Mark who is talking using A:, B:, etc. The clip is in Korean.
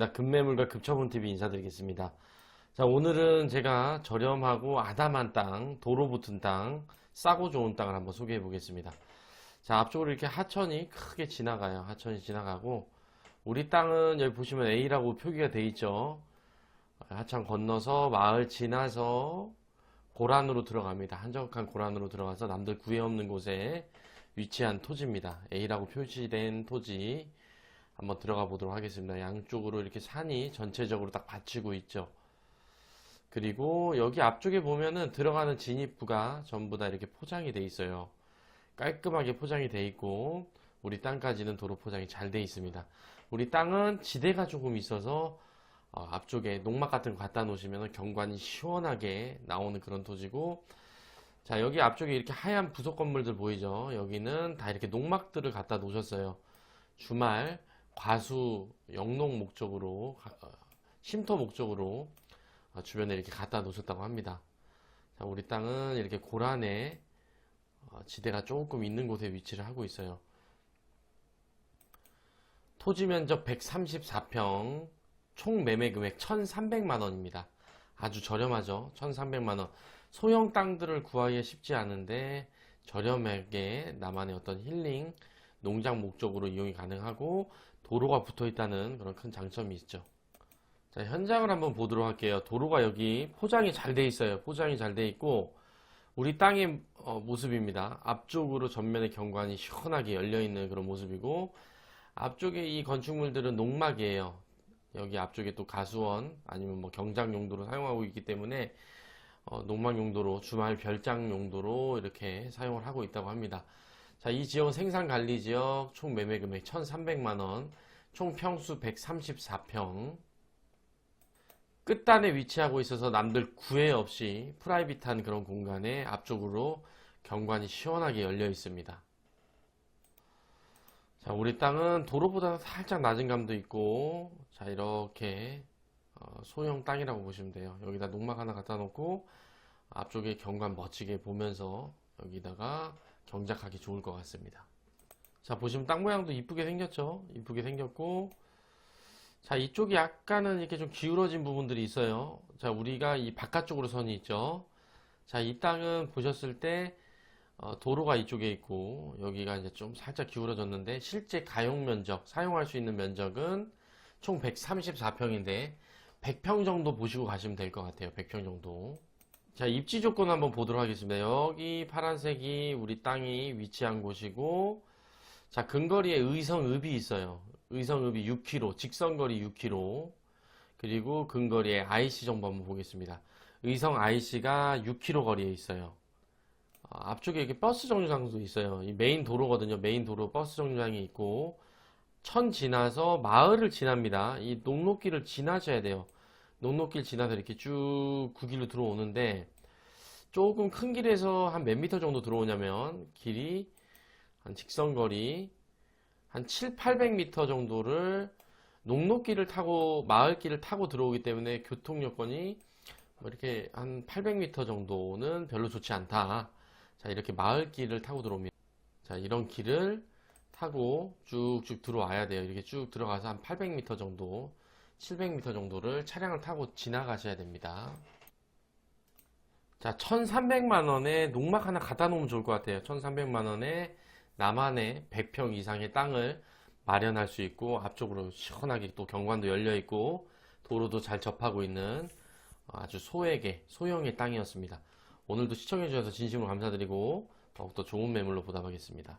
A: 반갑습니다. 급매물과 급처분TV 인사드리겠습니다. 자, 오늘은 제가 저렴하고 아담한 땅, 도로 붙은 땅, 싸고 좋은 땅을 한번 소개해 보겠습니다. 자, 앞쪽으로 이렇게 하천이 크게 지나가요. 하천이 지나가고, 우리 땅은 여기 보시면 A라고 표기가 돼 있죠. 하천 건너서 마을 지나서 고란으로 들어갑니다. 한적한 고란으로 들어가서 남들 구애 없는 곳에 위치한 토지입니다. A라고 표시된 토지. 한번 들어가 보도록 하겠습니다. 양쪽으로 이렇게 산이 전체적으로 딱 받치고 있죠. 그리고 여기 앞쪽에 보면은 들어가는 진입구가 전부 다 이렇게 포장이 돼 있어요. 깔끔하게 포장이 돼 있고 우리 땅까지는 도로 포장이 잘 돼 있습니다. 우리 땅은 지대가 조금 있어서 어, 앞쪽에 농막 같은 거 갖다 놓으시면 경관이 시원하게 나오는 그런 토지고 자 여기 앞쪽에 이렇게 하얀 부속 건물들 보이죠 여기는 다 이렇게 농막들을 갖다 놓으셨어요 주말 과수 영농 목적으로 어, 쉼터 목적으로 어, 주변에 이렇게 갖다 놓으셨다고 합니다 자 우리 땅은 이렇게 고란에 어, 지대가 조금 있는 곳에 위치를 하고 있어요 토지 면적 134평 총 매매 금액 1,300만 원입니다. 아주 저렴하죠. 1,300만 원. 소형 땅들을 구하기가 쉽지 않은데 저렴하게 나만의 어떤 힐링 농장 목적으로 이용이 가능하고 도로가 붙어 있다는 그런 큰 장점이 있죠. 자, 현장을 한번 보도록 할게요. 도로가 여기 포장이 잘 돼 있어요. 포장이 잘 돼 있고 우리 땅의 어, 모습입니다. 앞쪽으로 전면에 경관이 시원하게 열려 있는 그런 모습이고 앞쪽에 이 건축물들은 농막이에요. 여기 앞쪽에 또 가수원 아니면 뭐 경장 용도로 사용하고 있기 때문에 어, 농막 용도로 주말 별장 용도로 이렇게 사용을 하고 있다고 합니다. 자, 이 지역은 생산 관리 지역 총 매매 금액 1,300만 원, 총 평수 134평. 끝단에 위치하고 있어서 남들 구애 없이 프라이빗한 그런 공간에 앞쪽으로 경관이 시원하게 열려 있습니다. 자, 우리 땅은 도로보다 살짝 낮은 감도 있고, 자, 이렇게 어, 소형 땅이라고 보시면 돼요. 여기다 농막 하나 갖다 놓고, 앞쪽에 경관 멋지게 보면서 여기다가 경작하기 좋을 것 같습니다. 자, 보시면 땅 모양도 이쁘게 생겼죠? 이쁘게 생겼고, 자, 이쪽이 약간은 이렇게 좀 기울어진 부분들이 있어요. 자, 우리가 이 바깥쪽으로 선이 있죠? 자, 이 땅은 보셨을 때, 어, 도로가 이쪽에 있고 여기가 이제 좀 살짝 기울어졌는데 실제 가용 면적 사용할 수 있는 면적은 총 134평인데 100평 정도 보시고 가시면 될 것 같아요 100평 정도 자 입지 조건 한번 보도록 하겠습니다 여기 파란색이 우리 땅이 위치한 곳이고 자 근거리에 의성읍이 있어요 의성읍이 6km 직선거리 6km 그리고 근거리에 IC 정보 한번 보겠습니다 의성 IC가 6km 거리에 있어요 아, 앞쪽에 이렇게 버스 정류장도 있어요. 이 메인 도로거든요. 메인 도로 버스 정류장이 있고 천 지나서 마을을 지납니다. 이 녹록길을 지나셔야 돼요. 녹록길 지나서 이렇게 쭉 구길로 들어오는데 조금 큰 길에서 한 몇 미터 정도 들어오냐면 길이 한 직선거리 한 7, 800m 정도를 녹록길을 타고 마을길을 타고 들어오기 때문에 교통 여건이 뭐 이렇게 한 800m 정도는 별로 좋지 않다. 자, 이렇게 마을길을 타고 들어옵니다. 자, 이런 길을 타고 쭉쭉 들어와야 돼요. 이렇게 쭉 들어가서 한 800m 정도, 700m 정도를 차량을 타고 지나가셔야 됩니다. 자, 1300만원에 농막 하나 갖다 놓으면 좋을 것 같아요. 1300만원에 나만의 100평 이상의 땅을 마련할 수 있고, 앞쪽으로 시원하게 또 경관도 열려 있고, 도로도 잘 접하고 있는 아주 소액의, 소형의 땅이었습니다. 오늘도 시청해주셔서 진심으로 감사드리고 더욱더 좋은 매물로 보답하겠습니다.